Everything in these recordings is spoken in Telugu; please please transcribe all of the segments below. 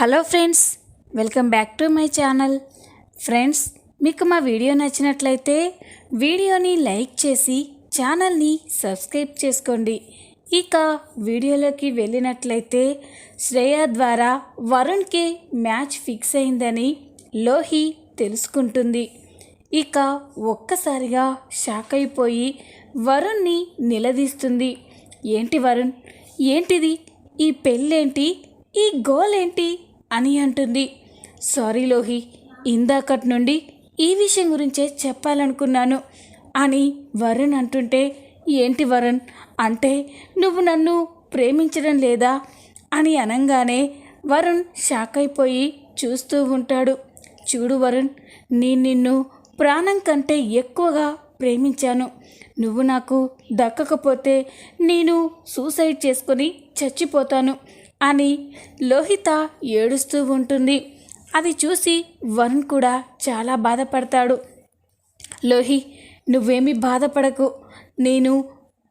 Hello friends welcome back to my channel. Friends మీకు మా వీడియో నచ్చినట్లయితే వీడియోని లైక్ చేసి ఛానల్ని సబ్స్క్రైబ్ చేసుకోండి. ఇక వీడియోలోకి వెళ్ళినట్లయితే శ్రేయ ద్వారా వరుణ్కి మ్యాచ్ ఫిక్స్ అయిందని లోహి తెలుసుకుంటుంది. ఇక ఒక్కసారిగా షాక్ అయిపోయి వరుణ్ని నిలదీస్తుంది. ఏంటి వరుణ్? ఏంటిది? ఈ పెళ్ళేంటి? ఈ గోల్ ఏంటి అని అంటుంది. సారీ లోహి ఇందాకటి నుండి ఈ విషయం గురించే చెప్పాలనుకున్నాను అని వరుణ్ అంటుంటే ఏంటి వరుణ్? అంటే నువ్వు నన్ను ప్రేమించడం లేదా? అని అనగానే వరుణ్ షాక్ అయిపోయి చూస్తూ ఉంటాడు. చూడు వరుణ్ నేను నిన్ను ప్రాణం కంటే ఎక్కువగా ప్రేమించాను. నువ్వు నాకు దక్కకపోతే నేను సూసైడ్ చేసుకొని చచ్చిపోతాను. అని లోహిత ఏడుస్తూ ఉంటుంది. అది చూసి వరుణ్ కూడా చాలా బాధపడతాడు. లోహి నువ్వేమీ బాధపడకు. నేను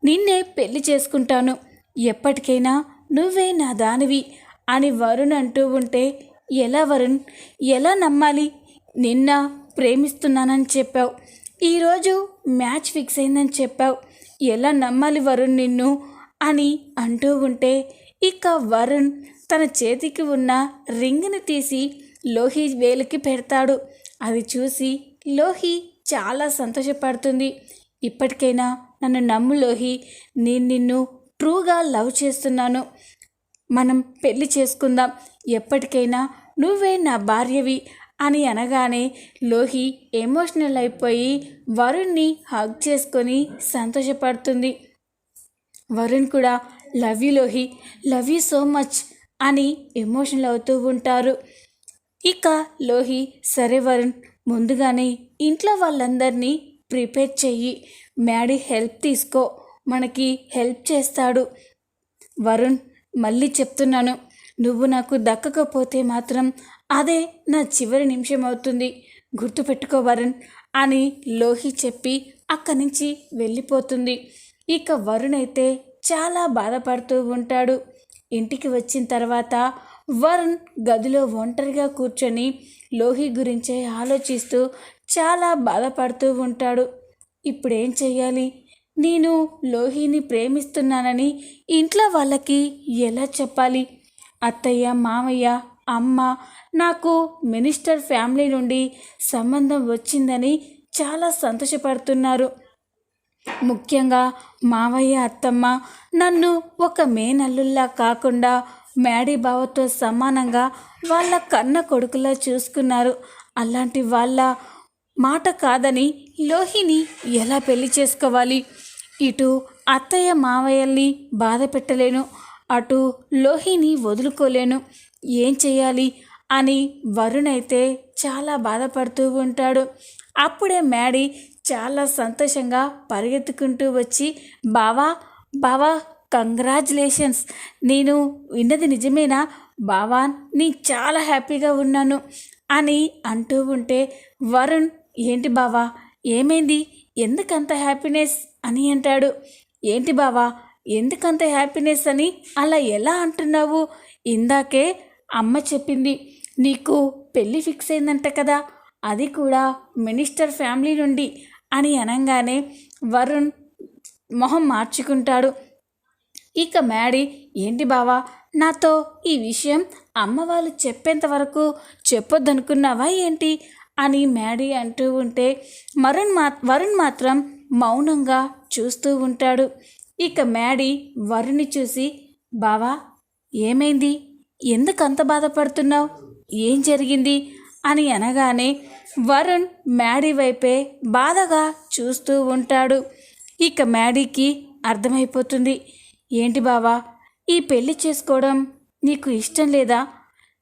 నిన్నే పెళ్ళి చేసుకుంటాను. ఎప్పటికైనా నువ్వే నా దానివి అని వరుణ్ అంటూ ఉంటే ఎలా వరుణ్? ఎలా నమ్మాలి? నిన్న ప్రేమిస్తున్నానని చెప్పావు. ఈరోజు మ్యాచ్ ఫిక్స్ అయిందని చెప్పావు. ఎలా నమ్మాలి వరుణ్ నిన్ను అని అంటూ ఉంటే ఇక వరుణ్ తన చేతికి ఉన్న రింగ్ని తీసి లోహి వేలికి పెడతాడు. అది చూసి లోహి చాలా సంతోషపడుతుంది. ఇప్పటికైనా నన్ను నమ్ము లోహి నేను నిన్ను ట్రూగా లవ్ చేస్తున్నాను. మనం పెళ్ళి చేసుకుందాం. ఎప్పటికైనా నువ్వే నా భార్యవి అని అనగానే లోహి ఎమోషనల్ అయిపోయి వరుణ్ణి హగ్ చేసుకొని సంతోషపడుతుంది. వరుణ్ కూడా love you Lohi love you so much అని ఎమోషనల్ అవుతూ ఉంటారు. ఇక లోహి సరే వరుణ్ ముందుగానే ఇంట్లో వాళ్ళందరినీ ప్రిపేర్ చెయ్యి. మ్యాడీ హెల్ప్ తీసుకో మనకి హెల్ప్ చేస్తాడు. వరుణ్ మళ్ళీ చెప్తున్నాను నువ్వు నాకు దక్కకపోతే మాత్రం అదే నా చివరి నిమిషం అవుతుంది. గుర్తుపెట్టుకో వరుణ్ అని లోహి చెప్పి అక్కడి నుంచి వెళ్ళిపోతుంది. ఇక వరుణ్ అయితే చాలా బాధపడుతూ ఉంటాడు. ఇంటికి వచ్చిన తర్వాత వరుణ్ గదిలో ఒంటరిగా కూర్చొని లోహి గురించే ఆలోచిస్తూ చాలా బాధపడుతూ ఉంటాడు. ఇప్పుడేం చేయాలి నేను లోహిని ప్రేమిస్తున్నానని ఇంట్లో వాళ్ళకి ఎలా చెప్పాలి? అత్తయ్య మామయ్య అమ్మ నాకు మినిస్టర్ ఫ్యామిలీ నుండి సంబంధం వచ్చిందని చాలా సంతోషపడుతున్నారు. ముఖ్యంగా మావయ్య అత్తమ్మ నన్ను ఒక మేనల్లుల్లా కాకుండా మేడీ బావతో సమానంగా వాళ్ళ కన్న కొడుకులా చూసుకున్నారు. అలాంటి వాళ్ళ మాట కాదని లోహిని ఎలా పెళ్ళి చేసుకోవాలి? ఇటు అత్తయ్య మావయ్యల్ని బాధ పెట్టలేను అటు లోహిని వదులుకోలేను. ఏం చేయాలి? అని వరుణ్ అయితే చాలా బాధపడుతూ ఉంటాడు. అప్పుడే మ్యాడీ చాలా సంతోషంగా పరిగెత్తుకుంటూ వచ్చి బావా బావా కంగ్రాచులేషన్స్. నేను విన్నది నిజమేనా? బావా నీ చాలా హ్యాపీగా ఉన్నాను అని అంటూ ఉంటే వరుణ్ ఏంటి బావా? ఏమైంది? ఎందుకంత హ్యాపీనెస్? అని అంటాడు. ఏంటి బావా? ఎందుకంత హ్యాపీనెస్ అని? అలా ఎలా అంటున్నావు? ఇందాకే అమ్మ చెప్పింది. నీకు పెళ్ళి ఫిక్స్ అయిందంట కదా అది కూడా మినిస్టర్ ఫ్యామిలీ నుండి అని అనగానే వరుణ్ మొహం మార్చుకుంటాడు. ఇక మ్యాడీ ఏంటి బావా నాతో ఈ విషయం అమ్మ వాళ్ళు చెప్పేంత వరకు చెప్పొద్దనుకున్నావా ఏంటి? అని మ్యాడీ అంటూ ఉంటే వరుణ్ మా వరుణ్ మాత్రం మౌనంగా చూస్తూ ఉంటాడు. ఇక మ్యాడీ వరుణ్ని చూసి బావా ఏమైంది? ఎందుకు అంత బాధపడుతున్నావు? ఏం జరిగింది? అని అనగానే వరుణ్ మ్యాడీ వైపే బాధగా చూస్తూ ఉంటాడు. ఇక మ్యాడీకి అర్థమైపోతుంది. ఏంటి బావా ఈ పెళ్ళి చేసుకోవడం నీకు ఇష్టం లేదా?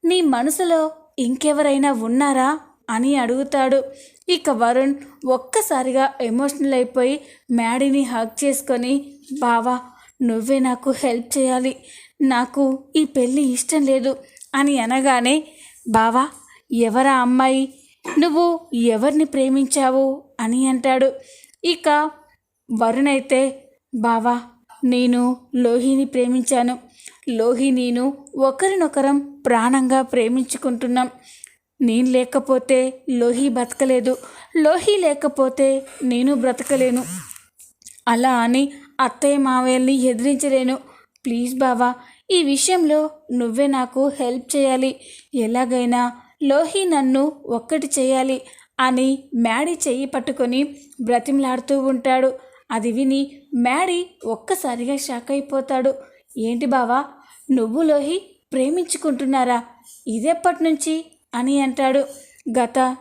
నీ మనసులో ఇంకెవరైనా ఉన్నారా? అని అడుగుతాడు. ఇక వరుణ్ ఒక్కసారిగా ఎమోషనల్ అయిపోయి మ్యాడీని హగ్ చేసుకొని బావా నువ్వే నాకు హెల్ప్ చేయాలి. నాకు ఈ పెళ్ళి ఇష్టం లేదు అని అనగానే బావా ఎవరా అమ్మాయి? నువ్వు ఎవరిని ప్రేమించావు అని అంటాడు. ఇక వరుణ్ అయితే బావా నేను లోహిని ప్రేమించాను. లోహి నేను ఒకరినొకరం ప్రాణంగా ప్రేమించుకుంటున్నాం. నేను లేకపోతే లోహి బతకలేదు. లోహి లేకపోతే నేను బ్రతకలేను. అలా అని అత్తయ్య మావయ్యల్ని ఎదిరించలేను. ప్లీజ్ బావా ఈ విషయంలో నువ్వే నాకు హెల్ప్ చేయాలి. ఎలాగైనా లోహి నన్ను ఒక్కటి చేయాలి అని మ్యాడీ చెయ్యి పట్టుకొని బ్రతిమలాడుతూ ఉంటాడు. అది విని మ్యాడీ ఒక్కసారిగా షాక్ అయిపోతాడు. ఏంటి బావా నువ్వు లోహి ప్రేమించుకుంటున్నారా? ఇదెప్పటి నుంచి? అని అంటాడు. గత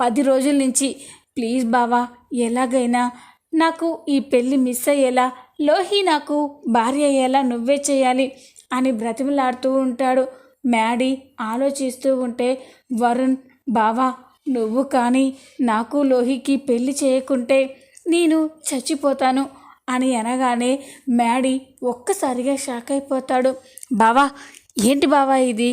పది రోజుల నుంచి ప్లీజ్ బావా ఎలాగైనా నాకు ఈ పెళ్ళి మిస్ అయ్యేలా లోహి నాకు భార్య అయ్యేలా నువ్వే చేయాలి. అని బ్రతిమలాడుతూ ఉంటాడు. మ్యాడీ ఆలోచిస్తూ ఉంటే వరుణ్ బావా నువ్వు కానీ నాకు లోహికి పెళ్ళి చేయకుంటే నేను చచ్చిపోతాను అని అనగానే మ్యాడీ ఒక్కసారిగా షాక్ అయిపోతాడు. బావా ఏంటి బావా ఇది?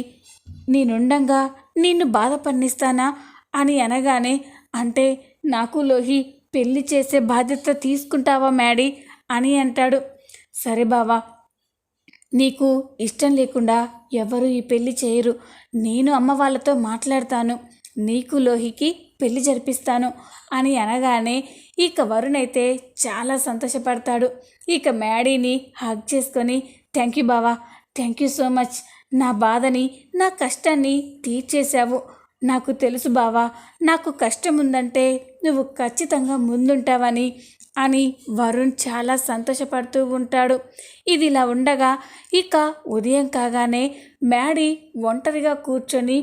నేనుండంగా నిన్ను బాధ పన్నిస్తానా? అని అనగానే అంటే నాకు లోహి పెళ్ళి చేసే బాధ్యత తీసుకుంటావా మ్యాడీ? అని అంటాడు. సరే బావా నీకు ఇష్టం లేకుండా ఎవరు ఈ పెళ్ళి చేయరు. నేను అమ్మ వాళ్ళతో మాట్లాడతాను. నీకు లోహికి పెళ్ళి జరిపిస్తాను అని అనగానే ఇక వరుణ్ అయితే చాలా సంతోషపడతాడు. ఇక మ్యాడీని హగ్ చేసుకొని థ్యాంక్ యూ బావా థ్యాంక్ యూ సో మచ్ నా బాధని నా కష్టాన్ని తీర్చేశావు. నాకు తెలుసు బావా నాకు కష్టం ఉందంటే నువ్వు ఖచ్చితంగా ముందుంటావని అని వరుణ్ చాలా సంతోషపడుతూ ఉంటాడు. ఇదిలా ఉండగా ఇక ఉదయం కాగానే మ్యాడీ ఒంటరిగా కూర్చొని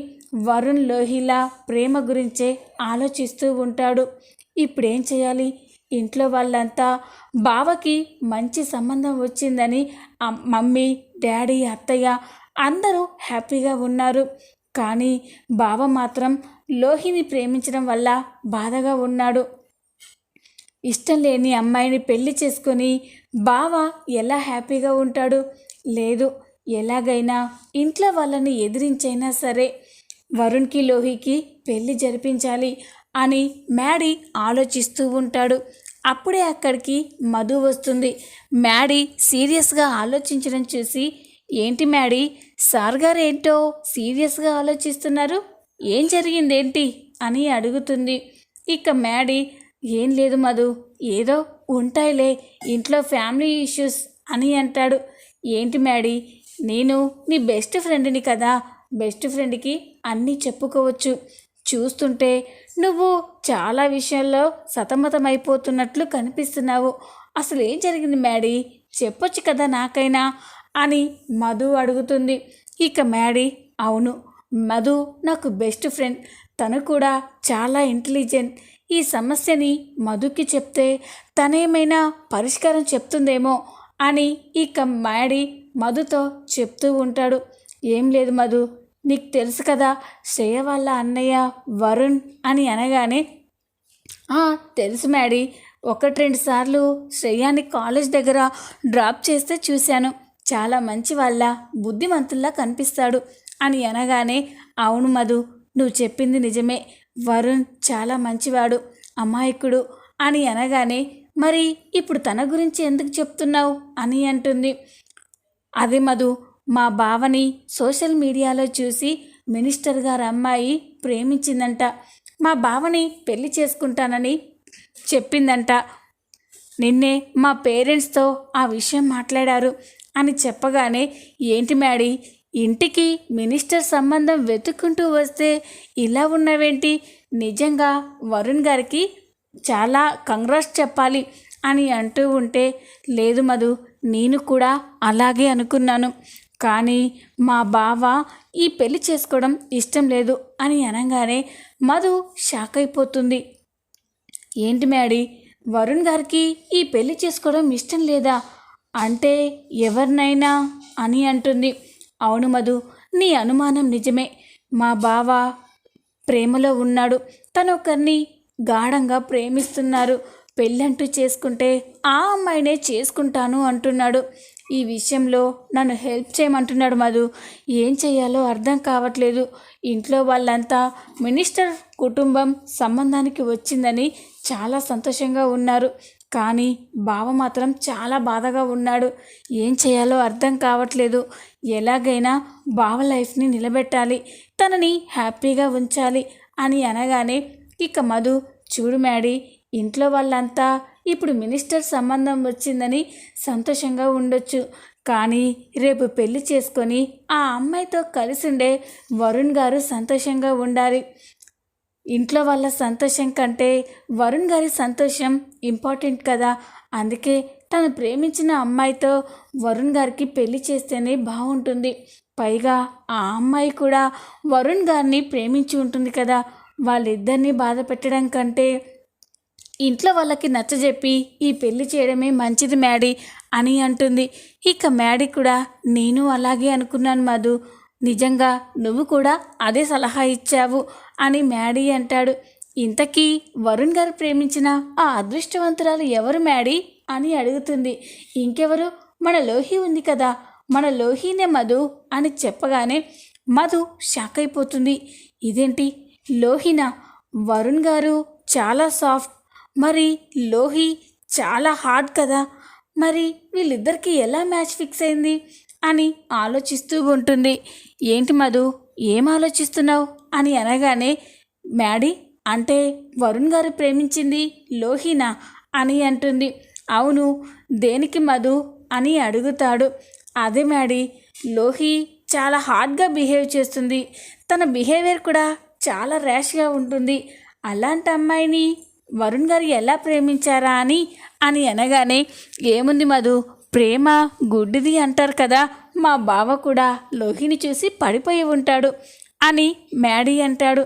వరుణ్ లోహిలా ప్రేమ గురించే ఆలోచిస్తూ ఉంటాడు. ఇప్పుడేం చేయాలి? ఇంట్లో వాళ్ళంతా బావకి మంచి సంబంధం వచ్చిందని మమ్మీ డాడీ అత్తయ్య అందరూ హ్యాపీగా ఉన్నారు. కానీ బావ మాత్రం లోహిని ప్రేమించడం వల్ల బాధగా ఉన్నాడు. ఇష్టం లేని అమ్మాయిని పెళ్ళి చేసుకొని బావ ఎలా హ్యాపీగా ఉంటాడు? లేదు ఎలాగైనా ఇంట్లో వాళ్ళని ఎదిరించైనా సరే వరుణ్కి లోహికి పెళ్ళి జరిపించాలి అని మ్యాడీ ఆలోచిస్తూ ఉంటాడు. అప్పుడే అక్కడికి మధు వస్తుంది. మ్యాడీ సీరియస్గా ఆలోచించడం చూసి ఏంటి మ్యాడీ సార్ గారు ఏంటో సీరియస్గా ఆలోచిస్తున్నారు? ఏం జరిగిందేంటి? అని అడుగుతుంది. ఇక మ్యాడీ ఏం లేదు మధు. ఏదో ఉంటాయిలే. ఇంట్లో ఫ్యామిలీ ఇష్యూస్ అని అంటాడు. ఏంటి మ్యాడీ? నేను నీ బెస్ట్ ఫ్రెండ్ని కదా. బెస్ట్ ఫ్రెండ్కి అన్నీ చెప్పుకోవచ్చు. చూస్తుంటే నువ్వు చాలా విషయాల్లో సతమతమైపోతున్నట్లు కనిపిస్తున్నావు. అసలు ఏం జరిగింది మ్యాడీ? చెప్పొచ్చు కదా నాకైనా అని మధు అడుగుతుంది. ఇక మ్యాడీ అవును. మధు నాకు బెస్ట్ ఫ్రెండ్. తను కూడా చాలా ఇంటెలిజెంట్. ఈ సమస్యని మధుకి చెప్తే తనేమైనా పరిష్కారం చెప్తుందేమో అని ఇక మ్యాడీ మధుతో చెప్తూ ఉంటాడు. ఏం లేదు మధు నీకు తెలుసు కదా శ్రేయ వాళ్ళ అన్నయ్య వరుణ్ అని అనగానే "ఆ, తెలుసు మ్యాడీ ఒకటి రెండు సార్లు శ్రేయాని కాలేజ్ దగ్గర డ్రాప్ చేస్తే చూశాను. చాలా మంచి వాళ్ళ బుద్ధిమంతుల్లా కనిపిస్తాడు అని అనగానే అవును మధు నువ్వు చెప్పింది నిజమే. వరుణ్ చాలా మంచివాడు అమాయకుడు అని అనగానే మరి ఇప్పుడు తన గురించి ఎందుకు చెప్తున్నావు? అని అంటుంది. అది మధు మా బావని సోషల్ మీడియాలో చూసి మినిస్టర్ గారు అమ్మాయి ప్రేమించిందంట. మా బావని పెళ్ళి చేసుకుంటానని చెప్పిందంట. నిన్నే మా పేరెంట్స్తో ఆ విషయం మాట్లాడారు అని చెప్పగానే ఏంటి మ్యాడీ ఇంటికి మినిస్టర్ సంబంధం వెతుక్కుంటూ వస్తే ఇలా ఉన్నవేంటి? నిజంగా వరుణ్ గారికి చాలా కంగ్రాట్స్ చెప్పాలి అని అంటూ ఉంటే లేదు మధు నేను కూడా అలాగే అనుకున్నాను. కానీ మా బావ ఈ పెళ్ళి చేసుకోవడం ఇష్టం లేదు అని అనగానే మధు షాక్ అయిపోతుంది. ఏంటి మ్యాడీ వరుణ్ గారికి ఈ పెళ్ళి చేసుకోవడం ఇష్టం లేదా? అంటే ఎవరినైనా అని అంటుంది. అవును మధు నీ అనుమానం నిజమే. మా బావ ప్రేమలో ఉన్నాడు. తను ఒకరిని గాఢంగా ప్రేమిస్తున్నారు. పెళ్ళంటూ చేసుకుంటే ఆ అమ్మాయినే చేసుకుంటాను అంటున్నాడు. ఈ విషయంలో నన్ను హెల్ప్ చేయమంటున్నాడు మధు. ఏం చేయాలో అర్థం కావట్లేదు. ఇంట్లో వాళ్ళంతా మినిస్టర్ కుటుంబం సంబంధానికి వచ్చిందని చాలా సంతోషంగా ఉన్నారు. కానీ బావ మాత్రం చాలా బాధగా ఉన్నాడు. ఏం చేయాలో అర్థం కావట్లేదు. ఎలాగైనా బావ లైఫ్ని నిలబెట్టాలి. తనని హ్యాపీగా ఉంచాలి అని అనగానే ఇక మధు చూడు మ్యాడీ ఇంట్లో వాళ్ళంతా ఇప్పుడు మినిస్టర్ సంబంధం వచ్చిందని సంతోషంగా ఉండొచ్చు. కానీ రేపు పెళ్ళి చేసుకొని ఆ అమ్మాయితో కలిసి ఉండే వరుణ్ గారు సంతోషంగా ఉండాలి. ఇంట్లో వాళ్ళ సంతోషం కంటే వరుణ్ గారి సంతోషం ఇంపార్టెంట్ కదా. అందుకే తను ప్రేమించిన అమ్మాయితో వరుణ్ గారికి పెళ్ళి చేస్తేనే బాగుంటుంది. పైగా ఆ అమ్మాయి కూడా వరుణ్ గారిని ప్రేమించి ఉంటుంది కదా. వాళ్ళిద్దరినీ బాధ పెట్టడం కంటే ఇంట్లో వాళ్ళకి నచ్చజెప్పి ఈ పెళ్ళి చేయడమే మంచిది మ్యాడీ అని అంటుంది. ఇక మ్యాడీ కూడా నేను అలాగే అనుకున్నాను మధు. నిజంగా నువ్వు కూడా అదే సలహా ఇచ్చావు అని మ్యాడీ అంటాడు. ఇంతకీ వరుణ్ గారు ప్రేమించిన ఆ అదృష్టవంతురాలు ఎవరు మ్యాడీ? అని అడుగుతుంది. ఇంకెవరు? మన లోహి ఉంది కదా. మన లోహినే మధు అని చెప్పగానే మధు షాక్ అయిపోతుంది. ఇదేంటి? లోహిన? వరుణ్ గారు చాలా సాఫ్ట్. మరి లోహి చాలా హార్డ్ కదా. మరి వీళ్ళిద్దరికీ ఎలా మ్యాచ్ ఫిక్స్ అయింది? అని ఆలోచిస్తూ ఉంటుంది. ఏంటి మధు? ఏం ఆలోచిస్తున్నావు? అని అనగానే మ్యాడీ అంటే వరుణ్ గారు ప్రేమించింది లోహినా? అని అంటుంది. అవును దేనికి మధు? అని అడుగుతాడు. అదే మ్యాడీ లోహి చాలా హార్డ్గా బిహేవ్ చేస్తుంది. తన బిహేవియర్ కూడా చాలా ర్యాష్గా ఉంటుంది. అలాంటి అమ్మాయిని వరుణ్ గారు ఎలా ప్రేమించారా అని అని అనగానే ఏముంది మధు? ప్రేమ గుడ్డిది అంటారు కదా మా బావ కూడా లోహిని చూసి పడిపోయి ఉంటాడు అని మ్యాడీ అంటాడు.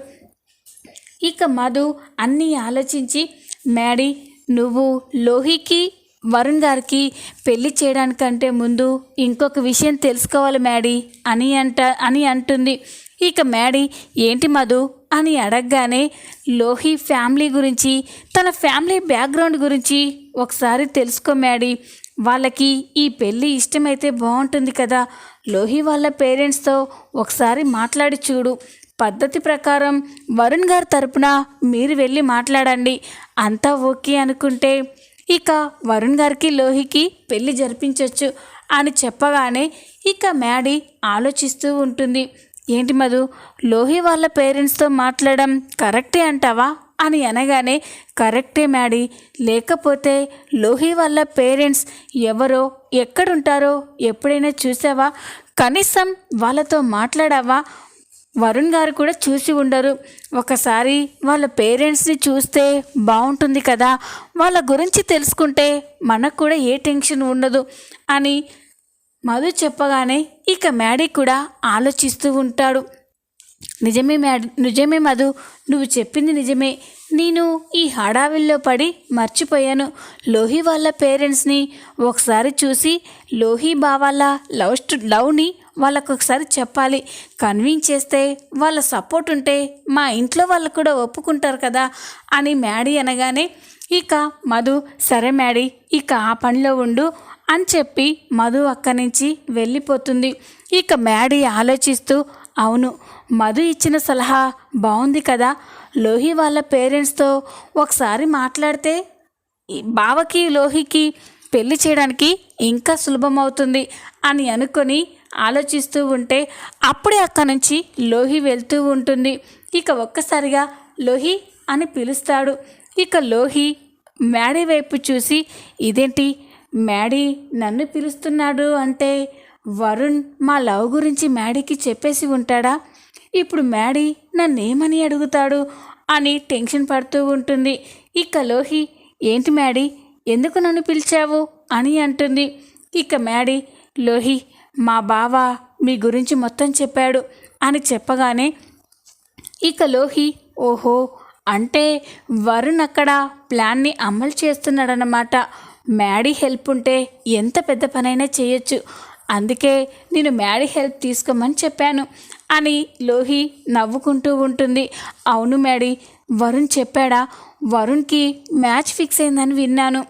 ఇక మధు అన్నీ ఆలోచించి మ్యాడీ నువ్వు లోహికి వరుణ్ గారికి పెళ్ళి చేయడానికంటే ముందు ఇంకొక విషయం తెలుసుకోవాలి మ్యాడీ అని అంట అని అంటుంది. ఇక మ్యాడీ ఏంటి మధు అని అడగగానే లోహి ఫ్యామిలీ గురించి తన ఫ్యామిలీ బ్యాక్గ్రౌండ్ గురించి ఒకసారి తెలుసుకో మ్యాడీ వాళ్ళకి ఈ పెళ్ళి ఇష్టమైతే బాగుంటుంది కదా. లోహి వాళ్ళ పేరెంట్స్తో ఒకసారి మాట్లాడి చూడు. పద్ధతి ప్రకారం వరుణ్ గారి తరపున మీరు వెళ్ళి మాట్లాడండి. అంతా ఓకే అనుకుంటే ఇక వరుణ్ గారికి లోహికి పెళ్ళి జరిపించవచ్చు అని చెప్పగానే ఇక మ్యాడీ ఆలోచిస్తూ ఉంటుంది. ఏంటి మధు? లోహి వాళ్ళ పేరెంట్స్తో మాట్లాడడం కరెక్టే అంటావా? అని అనగానే కరెక్టే మ్యాడీ. లేకపోతే లోహి వాళ్ళ పేరెంట్స్ ఎవరో ఎక్కడుంటారో ఎప్పుడైనా చూసావా? కనీసం వాళ్ళతో మాట్లాడావా? వరుణ్ గారు కూడా చూసి ఉండరు. ఒకసారి వాళ్ళ పేరెంట్స్ని చూస్తే బాగుంటుంది కదా. వాళ్ళ గురించి తెలుసుకుంటే మనకు కూడా ఏ టెన్షన్ ఉండదు అని మధు చెప్పగానే ఇక మ్యాడీ కూడా ఆలోచిస్తూ ఉంటాడు. నిజమే మ్యాడ్ నిజమే మధు నువ్వు చెప్పింది నిజమే. నేను ఈ హడావిల్లో పడి మర్చిపోయాను. లోహి వాళ్ళ పేరెంట్స్ని ఒకసారి చూసి లోహి బావాళ్ళ లవ్ లవ్ని వాళ్ళకు ఒకసారి చెప్పాలి. కన్విన్స్ చేస్తే వాళ్ళ సపోర్ట్ ఉంటే మా ఇంట్లో వాళ్ళు కూడా ఒప్పుకుంటారు కదా అని మ్యాడీ అనగానే ఇక మధు సరే మ్యాడీ ఇక ఆ పనిలో ఉండు అని చెప్పి మధు అక్కడి నుంచి వెళ్ళిపోతుంది. ఇక మ్యాడీ ఆలోచిస్తూ అవును మధు ఇచ్చిన సలహా బాగుంది కదా. లోహి వాళ్ళ పేరెంట్స్తో ఒకసారి మాట్లాడితే బావకి లోహికి పెళ్ళి చేయడానికి ఇంకా సులభం అవుతుంది అని అనుకొని ఆలోచిస్తూ ఉంటే అప్పుడే అక్కడి నుంచి లోహి వెళ్తూ ఉంటుంది. ఇక ఒక్కసారిగా లోహి అని పిలుస్తాడు. ఇక లోహి మ్యాడీ వైపు చూసి ఇదేంటి? మ్యాడీ నన్ను పిలుస్తున్నాడు అంటే వరుణ్ మా లవ్ గురించి మ్యాడీకి చెప్పేసి ఉంటాడా? ఇప్పుడు మ్యాడీ నన్నేమని అడుగుతాడు? అని టెన్షన్ పడుతూ ఉంటుంది. ఇక లోహి ఏంటి మ్యాడీ ఎందుకు నన్ను పిలిచావు? అని అంటుంది. ఇక మ్యాడీ లోహి మా బావ మీ గురించి మొత్తం చెప్పాడు అని చెప్పగానే ఇక లోహి ఓహో అంటే వరుణ్ అక్కడ ప్లాన్ని అమలు చేస్తున్నాడనమాట మ్యాడీ హెల్ప్ ఉంటే ఎంత పెద్ద పనైనా చేయొచ్చు. అందుకే నేను మ్యాడీ హెల్ప్ తీసుకోమని చెప్పాను అని లోహి నవ్వుకుంటూ ఉంటుంది. అవును మ్యాడీ వరుణ్ చెప్పాడా? వరుణ్కి మ్యాచ్ ఫిక్స్ అయిందని విన్నాను.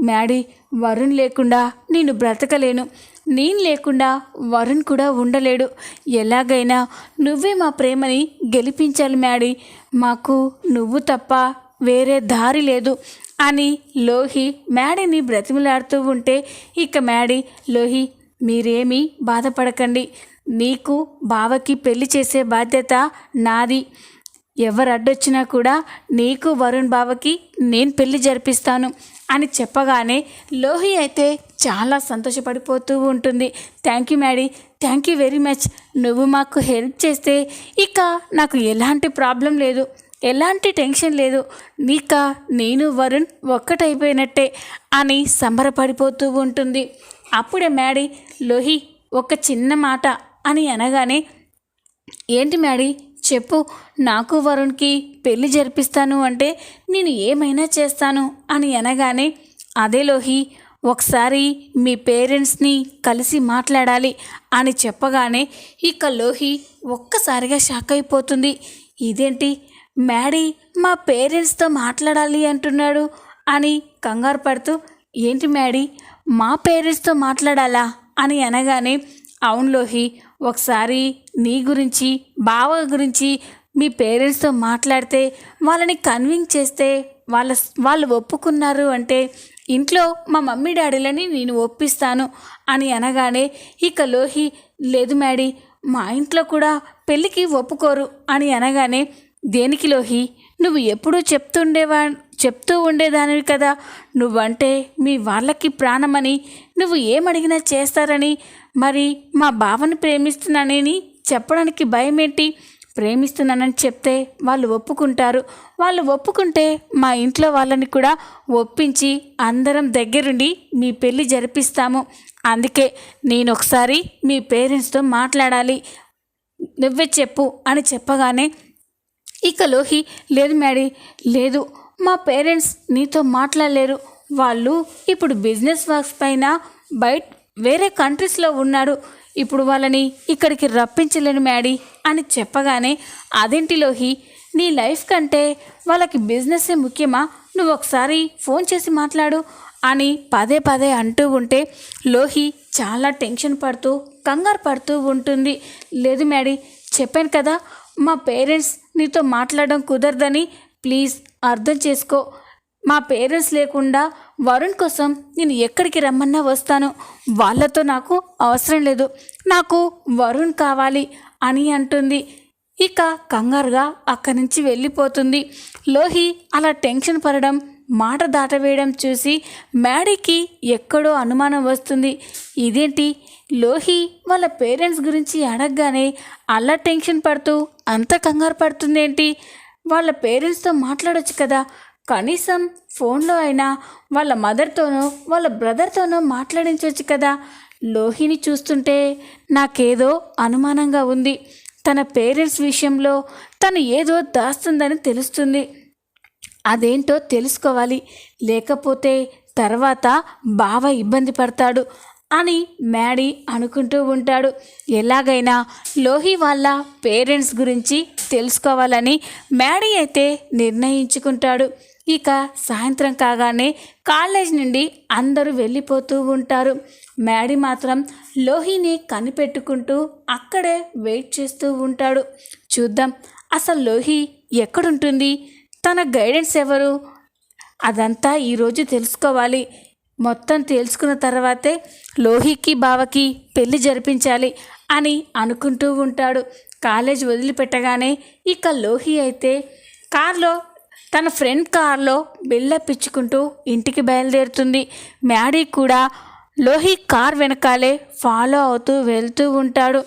మ్యాడీ వరుణ్ లేకుండా నేను బ్రతకలేను. నేను లేకుండా వరుణ్ కూడా ఉండలేడు. ఎలాగైనా నువ్వే మా ప్రేమని గెలిపించాలి మ్యాడీ. మాకు నువ్వు తప్ప వేరే దారి లేదు అని లోహి మ్యాడీని బ్రతిమలాడుతూ ఉంటే ఇక మ్యాడీ లోహి మీరేమీ బాధపడకండి. నీకు బావకి పెళ్ళి చేసే బాధ్యత నాది. ఎవరు అడ్డొచ్చినా కూడా నీకు వరుణ్ బావకి నేను పెళ్ళి జరిపిస్తాను అని చెప్పగానే లోహి అయితే చాలా సంతోషపడిపోతూ ఉంటుంది. Thank you Maddy. Thank you very much. నువ్వు మాకు హెల్ప్ చేస్తే ఇక నాకు ఎలాంటి ప్రాబ్లం లేదు. ఎలాంటి టెన్షన్ లేదు. నీక నేను వరుణ్ ఒక్కటైపోయినట్టే అని సంబరపడిపోతూ ఉంటుంది. అప్పుడే మ్యాడీ లోహి ఒక చిన్న మాట అని అనగానే ఏంటి మ్యాడీ చెప్పు నాకు వరుణ్కి పెళ్ళి జరిపిస్తాను అంటే నేను ఏమైనా చేస్తాను అని అనగానే అదే లోహి ఒకసారి మీ పేరెంట్స్ని కలిసి మాట్లాడాలి అని చెప్పగానే ఇక లోహి ఒక్కసారిగా షాక్ అయిపోతుంది. ఇదేంటి మ్యాడీ మా పేరెంట్స్తో మాట్లాడాలి అంటున్నాడు అని కంగారు పడుతూ ఏంటి మ్యాడీ మా పేరెంట్స్తో మాట్లాడాలా? అని అనగానే అవును లోహి ఒకసారి నీ గురించి బావ గురించి మీ పేరెంట్స్తో మాట్లాడితే వాళ్ళని కన్విన్స్ చేస్తే వాళ్ళ వాళ్ళు ఒప్పుకున్నారు అంటే ఇంట్లో మా మమ్మీ డాడీలని నేను ఒప్పిస్తాను అని అనగానే ఇక లోహి లేదు మ్యాడీ మా ఇంట్లో కూడా పెళ్ళికి ఒప్పుకోరు అని అనగానే దేనికి లోహి? నువ్వు ఎప్పుడూ చెప్తుండేవా చెప్తూ ఉండేదానివి కదా. నువ్వంటే మీ వాళ్ళకి ప్రాణమని నువ్వు ఏమడిగినా చేస్తారని మరి మా బావను ప్రేమిస్తున్నానని చెప్పడానికి భయం ఏంటి ప్రేమిస్తున్నానని చెప్తే వాళ్ళు ఒప్పుకుంటారు. వాళ్ళు ఒప్పుకుంటే మా ఇంట్లో వాళ్ళని కూడా ఒప్పించి అందరం దగ్గరుండి మీ పెళ్ళి జరిపిస్తాము. అందుకే నేను ఒకసారి మీ పేరెంట్స్తో మాట్లాడాలి. నువ్వే చెప్పు అని చెప్పగానే ఇక లోహి లేదు మ్యాడీ లేదు. మా పేరెంట్స్ నీతో మాట్లాడలేరు. వాళ్ళు ఇప్పుడు బిజినెస్ వర్క్స్ పైన బయట వేరే కంట్రీస్లో ఉన్నాడు. ఇప్పుడు వాళ్ళని ఇక్కడికి రప్పించలేను మ్యాడీ అని చెప్పగానే అదేంటి లోహి? నీ లైఫ్ కంటే వాళ్ళకి బిజినెస్సే ముఖ్యమా? నువ్వు ఒకసారి ఫోన్ చేసి మాట్లాడు అని పదే పదే అంటూ ఉంటే లోహి చాలా టెన్షన్ పడుతూ కంగారు పడుతూ ఉంటుంది. లేదు మ్యాడీ చెప్పాను కదా మా పేరెంట్స్ నీతో మాట్లాడడం కుదరదని ప్లీజ్ అర్థం చేసుకో. మా పేరెంట్స్ లేకుండా వరుణ్ కోసం నేను ఎక్కడికి రమ్మన్నా వస్తాను. వాళ్ళతో నాకు అవసరం లేదు. నాకు వరుణ్ కావాలి అని అంటుంది. ఇక కంగారుగా అక్కడి నుంచి వెళ్ళిపోతుంది. లోహి అలా టెన్షన్ పడడం మాట దాటవేయడం చూసి మ్యాడీకి ఎక్కడో అనుమానం వస్తుంది. ఇదేంటి? లోహి వాళ్ళ పేరెంట్స్ గురించి అడగగానే అలా టెన్షన్ పడుతూ అంత కంగారు పడుతుందేంటి? వాళ్ళ పేరెంట్స్తో మాట్లాడొచ్చు కదా. కనీసం ఫోన్లో అయినా వాళ్ళ మదర్తోనో వాళ్ళ బ్రదర్తోనో మాట్లాడించవచ్చు కదా. లోహిని చూస్తుంటే నాకేదో అనుమానంగా ఉంది. తన పేరెంట్స్ విషయంలో తను ఏదో దాస్తుందని తెలుస్తుంది. అదేంటో తెలుసుకోవాలి. లేకపోతే తర్వాత బావ ఇబ్బంది పడతాడు. అని మ్యాడీ అనుకుంటూ ఉంటాడు. ఎలాగైనా లోహి వాళ్ళ పేరెంట్స్ గురించి తెలుసుకోవాలని మ్యాడీ అయితే నిర్ణయించుకుంటాడు. ఇక సాయంత్రం కాగానే కాలేజ్ నుండి అందరూ వెళ్ళిపోతూ ఉంటారు. మ్యాడీ మాత్రం లోహిని కనిపెట్టుకుంటూ అక్కడే వెయిట్ చేస్తూ ఉంటాడు. చూద్దాం అసలు లోహి ఎక్కడుంటుంది? తన గైడెన్స్ ఎవరు? అదంతా ఈరోజు తెలుసుకోవాలి. మొత్తం తేల్చుకున్న తర్వాతే లోహికి బావకి పెళ్ళి జరిపించాలి అని అనుకుంటూ ఉంటాడు. కాలేజ్ వదిలిపెట్టగానే ఇక లోహి అయితే కార్లో తన ఫ్రెండ్ కార్లో బిల్డప్ ఇచ్చుకుంటూ ఇంటికి బయలుదేరుతుంది. మ్యాడీ కూడా లోహి కార్ వెనకాలే ఫాలో అవుతూ వెళ్తూ ఉంటాడు.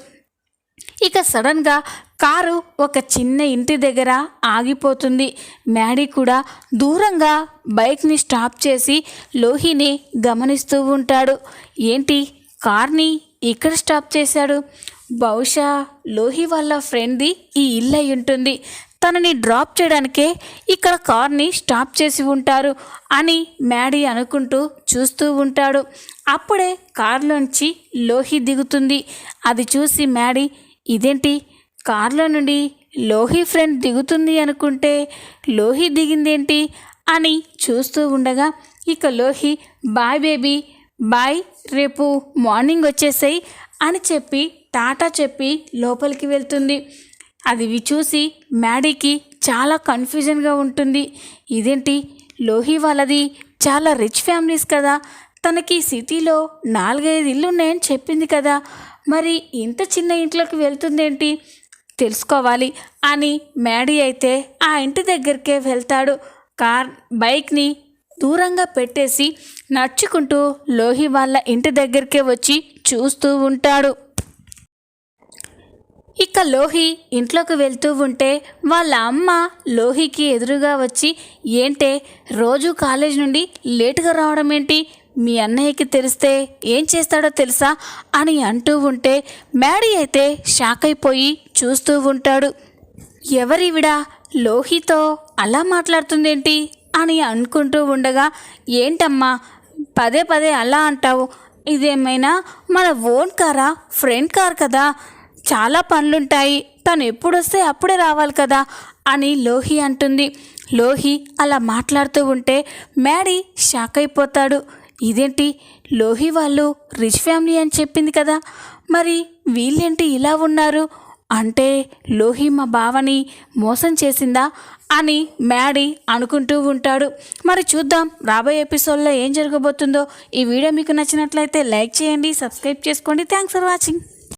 ఇక సడన్గా కారు ఒక చిన్న ఇంటి దగ్గర ఆగిపోతుంది. మ్యాడీ కూడా దూరంగా బైక్ని స్టాప్ చేసి లోహిని గమనిస్తూ ఉంటాడు. ఏంటి? కార్ని ఇక్కడ స్టాప్ చేశాడు? బహుశా లోహి వాళ్ళ ఫ్రెండ్ది ఈ ఇల్లు అయి ఉంటుంది. తనని డ్రాప్ చేయడానికే ఇక్కడ కార్ని స్టాప్ చేసి ఉంటారు అని మ్యాడీ అనుకుంటూ చూస్తూ ఉంటాడు. అప్పుడే కార్లోంచి లోహి దిగుతుంది. అది చూసి మ్యాడీ ఇదేంటి? కార్లో నుండి లోహి ఫ్రెండ్ దిగుతుంది అనుకుంటే లోహి దిగిందేంటి అని చూస్తూ ఉండగా ఇక లోహి బాయ్ బేబీ బాయ్ రేపు మార్నింగ్ వచ్చేసాయి అని చెప్పి టాటా చెప్పి లోపలికి వెళ్తుంది. అది చూసి మ్యాడీకి చాలా కన్ఫ్యూజన్గా ఉంటుంది. ఇదేంటి? లోహి వాళ్ళది చాలా రిచ్ ఫ్యామిలీస్ కదా. తనకి సిటీలో నాలుగైదు ఇల్లు ఉన్నాయని చెప్పింది కదా. మరి ఇంత చిన్న ఇంట్లోకి వెళ్తుందేంటి? తెలుసుకోవాలి అని మ్యాడీ అయితే ఆ ఇంటి దగ్గరికే వెళ్తాడు. కార్ బైక్ని దూరంగా పెట్టేసి నడుచుకుంటూ లోహి వాళ్ళ ఇంటి దగ్గరికే వచ్చి చూస్తూ ఉంటాడు. ఇక లోహి ఇంట్లోకి వెళ్తూ ఉంటే వాళ్ళ అమ్మ లోహికి ఎదురుగా వచ్చి ఏంటే రోజు కాలేజ్ నుండి లేటుగా రావడం ఏంటి? మీ అన్నయ్యకి తెలిస్తే ఏం చేస్తాడో తెలుసా? అని అంటూ ఉంటే మ్యాడీ అయితే షాక్ అయిపోయి చూస్తూ ఉంటాడు. ఎవరివిడా? లోహితో అలా మాట్లాడుతుందేంటి? అని అనుకుంటూ ఉండగా ఏంటమ్మా పదే పదే అలా అంటావు. ఇదేమైనా మన ఓన్ కారా? ఫ్రెండ్ కార్ కదా. చాలా పనులుంటాయి. తను ఎప్పుడొస్తే అప్పుడే రావాలి కదా అని లోహి అంటుంది. లోహి అలా మాట్లాడుతూ ఉంటే మ్యాడీ షాక్ అయిపోతాడు. ఇదేంటి? లోహి వాళ్ళు రిచ్ ఫ్యామిలీ అని చెప్పింది కదా. మరి వీళ్ళేంటి ఇలా ఉన్నారు? అంటే లోహి మా బావని మోసం చేసిందా అని మ్యాడీ అనుకుంటూ ఉంటాడు. మరి చూద్దాం రాబోయే ఎపిసోడ్లో ఏం జరగబోతుందో. ఈ వీడియో మీకు నచ్చినట్లయితే లైక్ చేయండి సబ్స్క్రైబ్ చేసుకోండి. Thanks for watching.